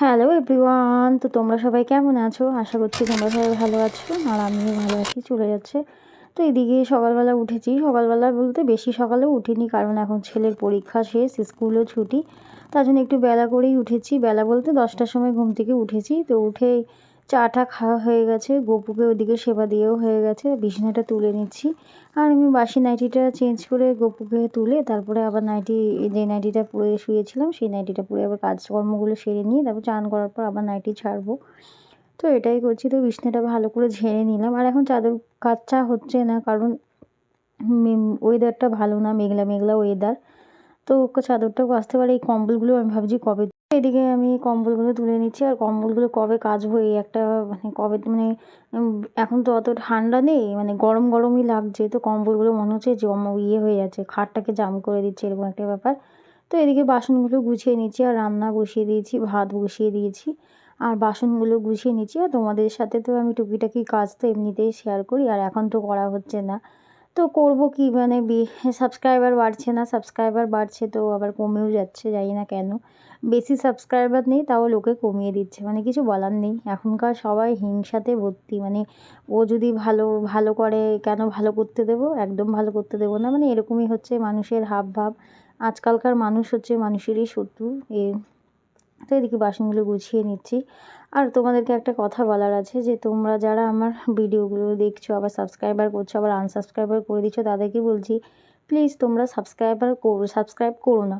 Hello everyone তো তোমরা সবাই কেমন আছো? আশা করছি তোমরা সবাই ভালো আছো, আর আমিও ভালো আছি, চলে যাচ্ছে। তো এদিকে সকালবেলা উঠেছি, সকালবেলা বলতে বেশি সকালে উঠিনি, কারণ এখন ছেলের পরীক্ষা শেষ, স্কুলও ছুটি। তার জন্য একটু বেলা করেই উঠেছি। বেলা বলতে দশটার সময় ঘুম থেকে উঠেছি, তো উঠে চাটা খাওয়া হয়ে গেছে। গপুকে ওদিকে সেবা দিয়েও হয়ে গেছে। বিছানাটা তুলে নিচ্ছি। আর আমি বাসি নাইটিটা চেঞ্জ করে গপুকে তুলে তারপরে আবার নাইটি যে নাইটিটা পরে শুয়েছিলাম, সেই নাইটিটা পরে আবার কাজকর্মগুলো সেরে নিয়ে তারপর চান করার পর আবার নাইটি ছাড়বো। তো এটাই করছি। তো বিছনাটা ভালো করে ঝেড়ে নিলাম। আর এখন চাদর কাচ্চা হচ্ছে না, কারণ ওয়েদারটা ভালো না, মেঘলা মেঘলা ওয়েদার তো চাদরটাও আসতে পারে। এই কম্বলগুলো আমি ভাবছি কবে এদিকে আমি কম্বলগুলো তুলে নিচ্ছি। আর কম্বলগুলো কবে কাচবো এই একটা মানে কবে মানে এখন তো অত ঠান্ডা নেই মানে গরম গরমই লাগছে। তো কম্বলগুলো মনে হচ্ছে জম ইয়ে হয়ে যাচ্ছে, খাটটাকে জাম করে দিচ্ছে, এরকম একটা ব্যাপার। তো এদিকে বাসনগুলো গুছিয়ে নিচ্ছি আর রান্না বসিয়ে দিয়েছি, ভাত বসিয়ে দিয়েছি। আর বাসনগুলো গুছিয়ে নিচ্ছি। আর তোমাদের সাথে তো আমি টুকিটাকি কাজ তো এমনিতেই শেয়ার করি, আর এখন তো করা হচ্ছে না। তো করব কি? মানে সাবস্ক্রাইবার বাড়ছে না সাবস্ক্রাইবার বাড়ছে তো আবার কমেও যাচ্ছে, জানি না কেন। বেশি সাবস্ক্রাইবার নেই, তাও লোকে কমিয়ে দিচ্ছে। মানে কিছু বলার নেই। এখনকার সবাই হিংসাতে ভর্তি। মানে ও যদি ভালো ভালো করে কেন ভালো করতে দেবো? একদম ভালো করতে দেবো না। মানে এরকমই হচ্ছে মানুষের হাব ভাব আজকালকার মানুষ হচ্ছে মানুষেরই শত্রু। এ তো এদিকে বাসনগুলো গুছিয়ে নিচ্ছি। আর তোমাদেরকে একটা কথা বলার আছে যে, তোমরা যারা আমার ভিডিওগুলো দেখছ, আবার সাবস্ক্রাইবার করছ, আবার আনসাবস্ক্রাইবার করে দিচ্ছ, তাদেরকে বলছি প্লিজ তোমরা সাবস্ক্রাইবার করো সাবস্ক্রাইব করো না।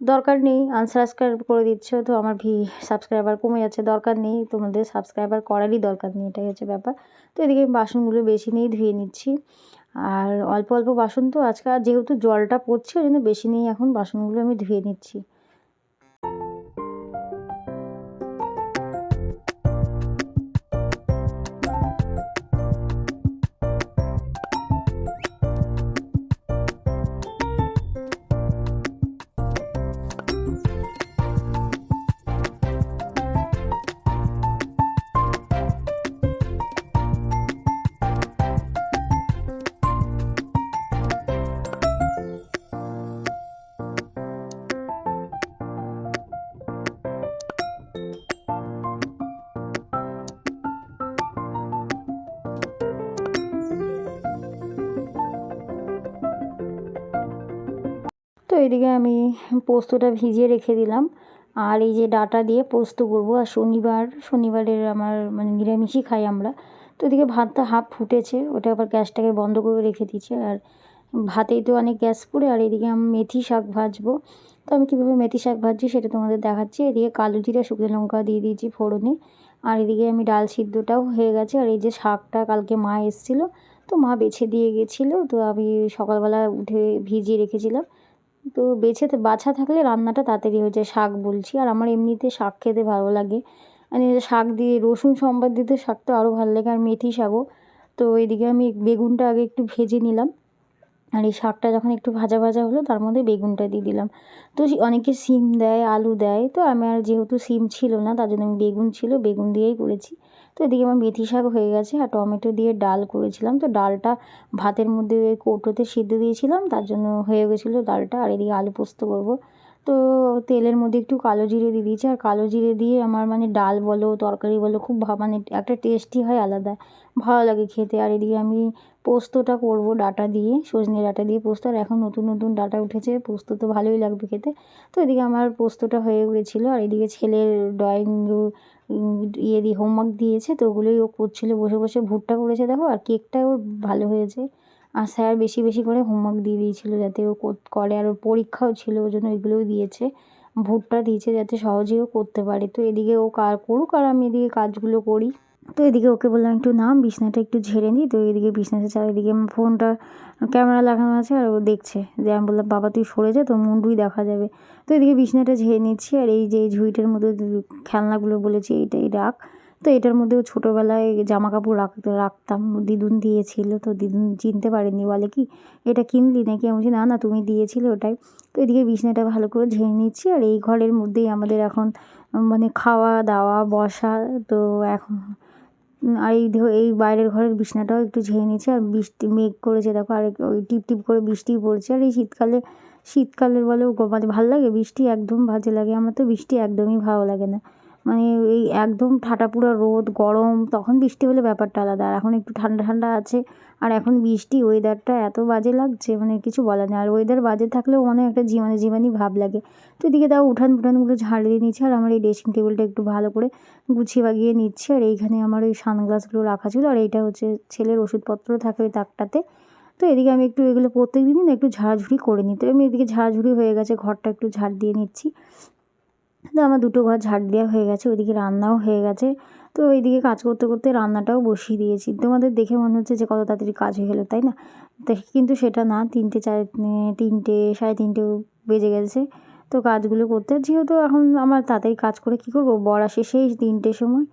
দরকার নেই আনসাবস্ক্রাইব করে দিচ্ছ, তো আমার ভি সাবস্ক্রাইবার কমে যাচ্ছে, দরকার নেই, তোমাদের সাবস্ক্রাইবার করারই দরকার নেই, এটাই হচ্ছে ব্যাপার। তো এদিকে বাসনগুলো বেশি নিয়েই ধুয়ে নিচ্ছি। আর অল্প অল্প বাসন তো আজকে যেহেতু জলটা পড়ছে, ওই জন্য বেশি নিয়ে এখন বাসনগুলো আমি ধুয়ে নিচ্ছি। এদিকে আমি পোস্তটা ভিজিয়ে রেখে দিলাম। আর এই যে ডাটা দিয়ে পোস্ত করব, আর শনিবার, শনিবারের আমার মানে নিরামিষই খাই আমরা। তো এদিকে ভাতটা হাফ ফুটেছে, ওটা আবার গ্যাসটাকে বন্ধ করে রেখে দিয়েছে। আর ভাতেই তো অনেক গ্যাস পড়ে, আর এদিকে আমি মেথি শাক ভাজবো। তো আমি কীভাবে মেথি শাক ভাজছি সেটা তোমাদের দেখাচ্ছি। এদিকে কালো জিরা, শুকনো লঙ্কা দিয়ে দিয়েছি ফোড়নে। আর এদিকে আমি ডাল সিদ্ধটাও হয়ে গেছে। আর এই যে শাকটা কালকে মা এসেছিল, তো মা বেছে দিয়ে গেছিল। তো আমি সকালবেলা উঠে ভিজিয়ে রেখেছিলাম। তো বেছে বাছা থাকলে রান্নাটা তাড়াতাড়ি হয়ে যায়, শাক বলছি। আর আমার এমনিতে শাক খেতে ভালো লাগে। মানে শাক দিয়ে রসুন সম্বাদ দিতে শাক তো আরও ভালো লাগে, আর মেথি শাকও। তো এদিকে আমি বেগুনটা আগে একটু ভেজে নিলাম। আর এই শাকটা যখন একটু ভাজা ভাজা হলো, তার মধ্যে বেগুনটা দিয়ে দিলাম। তো অনেকে সিম দেয়, আলু দেয়। তো আমি আর যেহেতু সিম ছিল না, তার জন্য আমি বেগুন ছিল, বেগুন দিয়েই করেছি। তো এদিকে আমার মেথি শাক হয়ে গেছে আর টমেটো দিয়ে ডাল করেছিলাম। তো ডালটা ভাতের মধ্যে কৌটোতে সিদ্ধ দিয়েছিলাম, তার জন্য হয়ে গেছিল ডালটা। আর এদিকে আলু পোস্ত করব। তো তেলের মধ্যে একটু কালো জিরে দিয়ে দিয়েছি। আর কালো জিরে দিয়ে আমার মানে ডাল বলো, তরকারি বলো, খুব মানে একটা টেস্টি হয় আলাদা। ভালো লাগে খেতে। আর এদিকে আমি পোস্তটা করব ডাটা দিয়ে, সজনে ডাটা দিয়ে পোস্ত। আর এখন নতুন নতুন ডাটা উঠেছে। পোস্ত তো ভালোই লাগবে খেতে। তো এদিকে আমার পোস্তটা হয়ে গেছিল। আর এদিকে ছেলের ড্রয়িং ইয়ে দিয়ে হোমওয়ার্ক দিয়েছে। তো ওগুলোই ও করছিল। বসে বসে ভুট্টা করেছে। দেখো, আর কেকটাও ওর ভালো হয়েছে। আর স্যার বেশি বেশি করে হোমওয়ার্ক দিয়ে দিয়েছিলো যাতে ও করে। আর ওর পরীক্ষাও ছিল ওই জন্য ওইগুলোও দিয়েছে। ভুট্টা দিয়েছে যাতে সহজেও করতে পারে। তো এদিকে ও কার করুক আর আমি এদিকে কাজগুলো করি। তো এদিকে ওকে বললাম, একটু নাম, বিছনাটা একটু ঝেড়ে নিই তো এদিকে বিছনাটা চারিদিকে আমার ফোনটা, ক্যামেরা লাগানো আছে আর ও দেখছে। যে আমি বললাম, বাবা, তুই সরে যা তো মুন্ডুই দেখা যাবে। তো এদিকে বিছনাটা ঝেড়ে নিচ্ছি। আর এই যে ঝুড়িটার মধ্যে খেলনাগুলো বলেছি, এইটাই রাখ। তো এটার মধ্যেও ছোটোবেলায় জামা কাপড় রাখতে রাখতাম, দিদুন দিয়েছিল, তো দিদুন চিনতে পারেনি বলে কি, এটা কিনলি নাকি? আমি বলছি, না না, তুমি দিয়েছিলে ওটাই। তো এদিকে বিছনাটা ভালো করে ঝেড়ে নিচ্ছি, আর এই ঘরের মধ্যেই আমাদের এখন মানে খাওয়া, দাওয়া, বসা, তো এখন, আর এই এই বাইরের ঘরের বিছনাটাও একটু ঝেড়ে নিয়েছি আর বৃষ্টি, মেঘ করেছে, দেখো, আর ওই টিপ টিপ করে বৃষ্টি পড়ছে, আর এই শীতকালে, শীতকালের বলেও মানে ভালো লাগে, বৃষ্টি একদম বাজে লাগে, আমার তো বৃষ্টি একদমই ভালো লাগে না। মানে এই একদম ঠাটাপুরা রোদ, গরম, তখন বৃষ্টি হলে ব্যাপারটা আলাদা। আর এখন একটু ঠান্ডা ঠান্ডা আছে, আর এখন বৃষ্টি ওয়েদারটা এত বাজে লাগছে মানে কিছু বলার নেই। আর ওয়েদার বাজে থাকলেও মনে একটা জীবনে জীবানি ভাব লাগে। তো এদিকে তাও উঠান ফুঠানগুলো ঝাড় দিয়ে নিচ্ছে আর আমার এই ড্রেসিং টেবিলটা একটু ভালো করে গুছিয়ে বাগিয়ে নিচ্ছে। আর এইখানে আমার ওই সানগ্লাসগুলো রাখা ছিল, আর এইটা হচ্ছে ছেলের ওষুধপত্র থাকে ওই তাকটাতে। তো এদিকে আমি একটু এগুলো প্রত্যেক দিনই না একটু ঝাড়াঝুড়ি করে নিই। তো আমি এদিকে ঝাড়াঝুড়ি হয়ে গেছে, ঘরটা একটু ঝাড় দিয়ে নিচ্ছি। তো আমার দুটো ঘর ঝাড় দেওয়া হয়ে গেছে, ওইদিকে রান্নাও হয়ে গেছে। তো ওইদিকে কাজ করতে করতে রান্নাটাও বসিয়ে দিয়েছি। তোমাদের দেখে মনে হচ্ছে যে কত তাড়াতাড়ি কাজ হয়ে গেলো, তাই না? কিন্তু সেটা না, তিনটে চার তিনটে, সাড়ে তিনটে বেজে গেছে। তো কাজগুলো করতে, যেহেতু এখন আমার তাড়াতাড়ি কাজ করে কী করব? আসে সেই তিনটের সময়।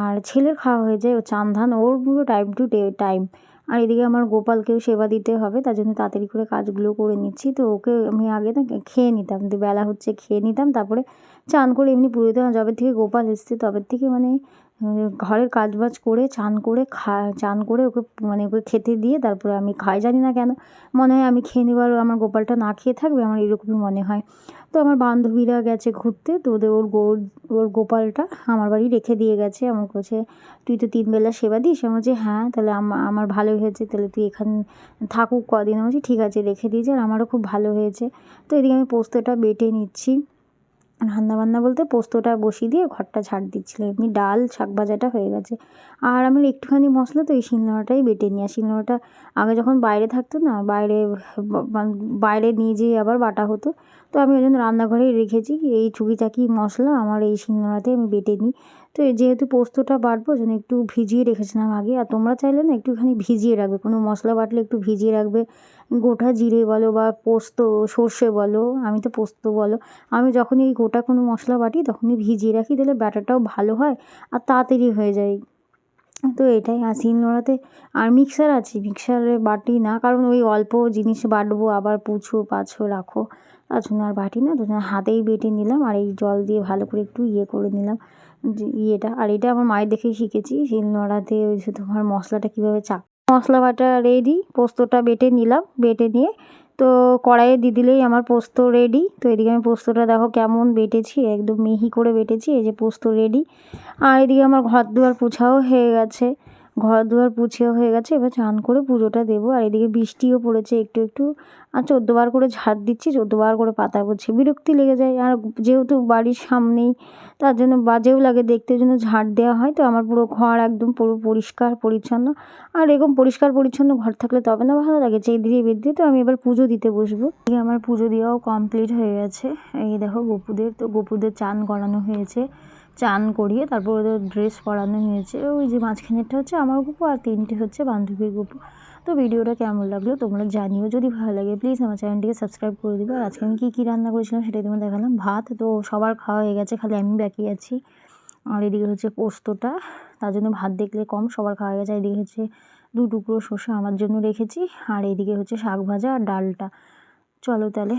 আর ছেলের খাওয়া হয়ে যায়, ও চান ধান ওর পুরো টাইম টু টাইম আর এদিকে আমার গোপালকেও সেবা দিতে হবে, তার জন্য তাড়াতাড়ি করে কাজগুলো করে নিচ্ছি। তো ওকে আমি আগে না খেয়ে নিতাম তো বেলা হচ্ছে খেয়ে নিতাম, তারপরে চান করে এমনি পুজো দিতাম যবে থেকে গোপাল এসছে তবে থেকে মানে ঘরের কাজ বাজ করে চান করে খা, চান করে ওকে মানে ওকে খেতে দিয়ে তারপরে আমি খাই, জানি না কেন। মনে হয় আমি খেয়ে নেবার, আমার গোপালটা না খেয়ে থাকবে, আমার এরকমই মনে হয়। তো আমার বান্ধবীরা গেছে ঘুরতে, তো ওদের ওর ওর গোপালটা আমার বাড়ি রেখে দিয়ে গেছে। আমার কাছে তুই তো তিন বেলা সেবা দিস? আমি বলছি হ্যাঁ তাহলে আমার ভালো হয়েছে, তাহলে তুই এখান, থাকুক কদিন। আমি বলছি, ঠিক আছে, রেখে দিয়েছে। আর আমারও খুব ভালো হয়েছে। তো এদিকে আমি পোস্তটা বেটে নিচ্ছি। রান্নাবান্না বলতে পোস্তটা বসিয়ে দিয়ে ঘরটা ঝাড় দিচ্ছিল এমনি ডাল, শাক ভাজাটা হয়ে গেছে। আর আমি একটুখানি মশলা তো এই শিলনোড়াটাই বেটে নিই। আর শিলনোড়াটা আগে যখন বাইরে থাকতো না, বাইরে বাইরে নিয়ে যেয়ে আবার বাটা হতো। তো আমি ওই জন্য রান্নাঘরেই রেখেছি। এই চাকি মশলা আমার এই শিলনোড়াতে আমি বেটে নিই। তো যেহেতু পোস্তটা বাটবো যেন একটু ভিজিয়ে রেখেছিলাম আগে। আর তোমরা চাইলে না একটুখানি ভিজিয়ে রাখবে। কোনো মশলা বাটলে একটু ভিজিয়ে রাখবে। গোটা জিরে বলো বা পোস্ত, সর্ষে বলো, আমি তো পোস্ত বলো, আমি যখনই গোটা কোনো মশলা বাটি তখনই ভিজিয়ে রাখি তাহলে ব্যাটারটাও ভালো হয় আর তাড়াতাড়ি হয়ে যায়। তো এটাই, আর শিলনোড়াতে আর মিক্সার আছে। মিক্সারে বাটি না, কারণ ওই অল্প জিনিস বাটবো, আবার পুছো, পাছো, রাখো। তার জন্য আর বাটি না তো হাতেই বেটে নিলাম। আর এই জল দিয়ে ভালো করে একটু ইয়ে করে নিলাম। ইয়েটা। আর এটা আমার মায়ের দেখেই শিখেছি শিল নোড়াতে ওই শুধু আমার মশলাটা কীভাবে চাক মশলা বাটা রেডি পোস্তটা বেটে নিলাম, বেটে নিয়ে তো কড়াইয়ে দিয়ে দিলেই আমার পোস্ত রেডি তো এদিকে আমি পোস্তটা দেখো কেমন বেটেছি, একদম মিহি করে বেটেছি, এই যে পোস্ত রেডি আর এদিকে আমার ঘর দুয়ার পোছাও হয়ে গেছে। ঘর দুয়ার পুছেও হয়ে গেছে, এবার চান করে পুজোটা দেবো। আর এদিকে বৃষ্টিও পড়েছে একটু একটু। আর চোদ্দোবার করে ঝাড় দিচ্ছি, চোদ্দোবার করে পাতা পড়ছে। বিরক্তি লেগে যায়। আর যেহেতু বাড়ির সামনেই, তার জন্য বাজেও লাগে দেখতে। জন্য ঝাড় দেওয়া হয়। তো আমার পুরো ঘর একদম পুরো পরিষ্কার, পরিচ্ছন্ন। আর এরকম পরিষ্কার, পরিচ্ছন্ন ঘর থাকলে তবে না ভালো লাগে। চেয়ে দিয়ে বেদ দিয়ে তো আমি এবার পুজো দিতে বসবো। আমার পুজো দেওয়াও কমপ্লিট হয়ে গেছে। এই দেখো, গপুদের। তো গপুদের চান করানো হয়েছে। চান করিয়ে তারপর ওদের ড্রেস পরানো হয়েছে। ওই যে মাঝখানেরটা হচ্ছে আমার গপু আর তিনটে হচ্ছে বান্ধবীর গপু তো ভিডিওটা কেমন লাগল তোমরা জানিও। যদি ভালো লাগে প্লিজ আমার চ্যানেলটিকে সাবস্ক্রাইব করে দিবে। আর আজকে আমি কী কী রান্না করেছিলাম সেটাই তোমার দেখালাম। ভাত তো সবার খাওয়া হয়ে গেছে, খালি আমি বাকি আছি। আর এদিকে হচ্ছে পোস্তটা, তার জন্য ভাত দেখলে কম, সবার খাওয়া গেছে। এদিকে হচ্ছে দু টুকরো শসা আমার জন্য রেখেছি। আর এদিকে হচ্ছে শাক ভাজা আর ডালটা। চলো তাহলে।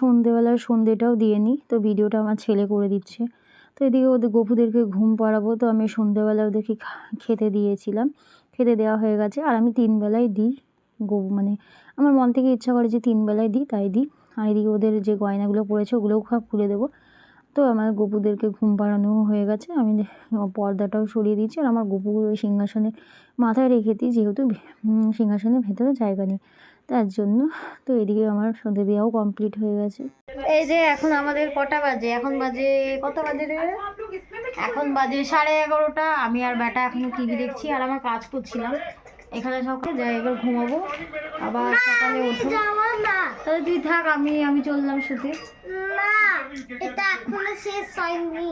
সন্ধেবেলার সন্ধেটাও দিয়ে নিই। তো ভিডিওটা আমার ছেলে করে দিচ্ছে। তো এদিকে ওদের গপুদেরকে ঘুম পাড়াবো। তো আমি সন্ধেবেলা ওদেরকে খেতে দিয়েছিলাম। খেতে দেওয়া হয়ে গেছে। আর আমি তিন বেলায় দিই গো মানে আমার মন থেকে ইচ্ছা করে যে তিন বেলায় দিই, তাই দিই। আর এদিকে ওদের যে গয়নাগুলো পড়েছে, ওগুলোও সব খুলে দেবো। তো আমার গপুদেরকে ঘুম পাড়ানো হয়ে গেছে। আমি পর্দাটাও সরিয়ে দিয়েছি। আর আমার গপু সিংহাসনে মাথায় রেখে দিই, যেহেতু সিংহাসনের ভেতরে জায়গা নেই। তার জন্য তো এদিকে আমার সন্ধে দেওয়াও কমপ্লিট হয়ে গেছে। এই যে এখন আমাদের কটা বাজে? এখন বাজে কত বাজে এখন বাজে সাড়ে এগারোটা। আমি আর বেটা এখনও টিভি দেখছি আর আমার কাজ করছিলাম। এখানে সকালে যাই এবার ঘুমাবো। আবার সকালে উঠবো। তাহলে তুই থাক আমি আমি চললাম শুতে না এটা এখনও শেষ হয়নি।